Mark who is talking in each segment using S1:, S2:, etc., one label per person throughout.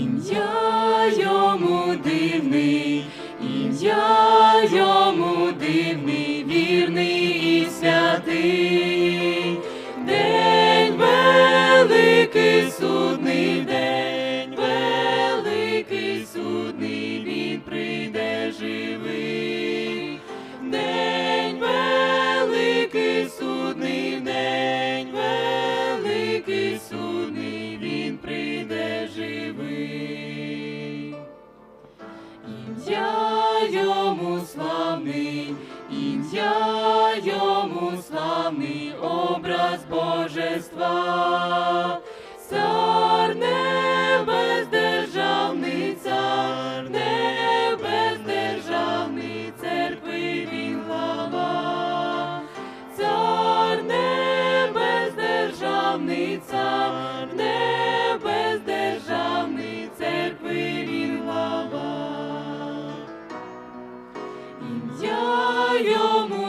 S1: Ім'я йому дивний, ім'я йому дивний, йому славний, ім'я йому славний, образ божества.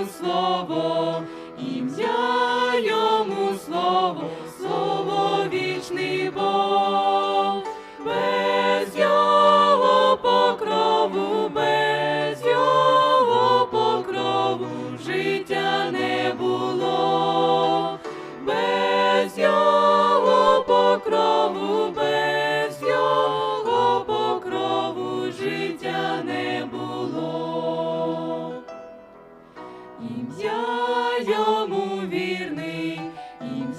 S1: Йому слово, ім'я йому слово, слово вічний Бог, без його покрову, без його покрову життя не було, без його покрову, без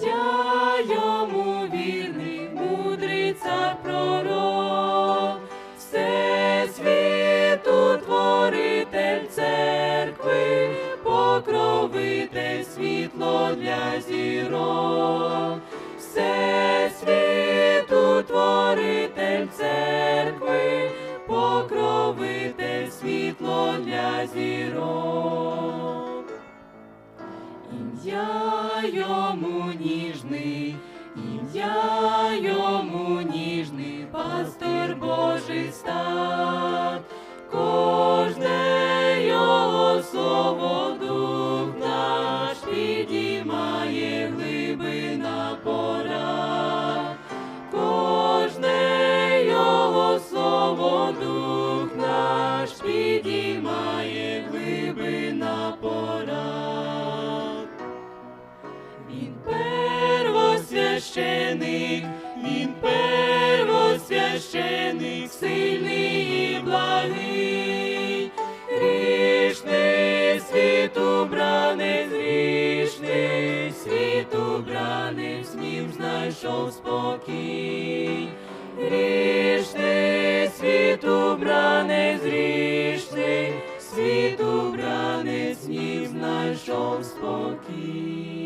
S1: ім'я йому вірний, мудрий цар пророк, все церкви, покровитель світло для зірок, все світу церкви, покровитель світло для зірок. Йому ніжний, ім'я йому ніжний, пастир Божий став, кожне його слово дух наш підіймає глибина пора, кожне його слово дух наш підіймає глибина пора. Він первосвященик, він первосвященик, сильний і благий, грішний світу бранець, грішний світу бранець, з ним знайшов спокій, грішний світу бранець, грішний світу бранець, з ним знайшов спокій.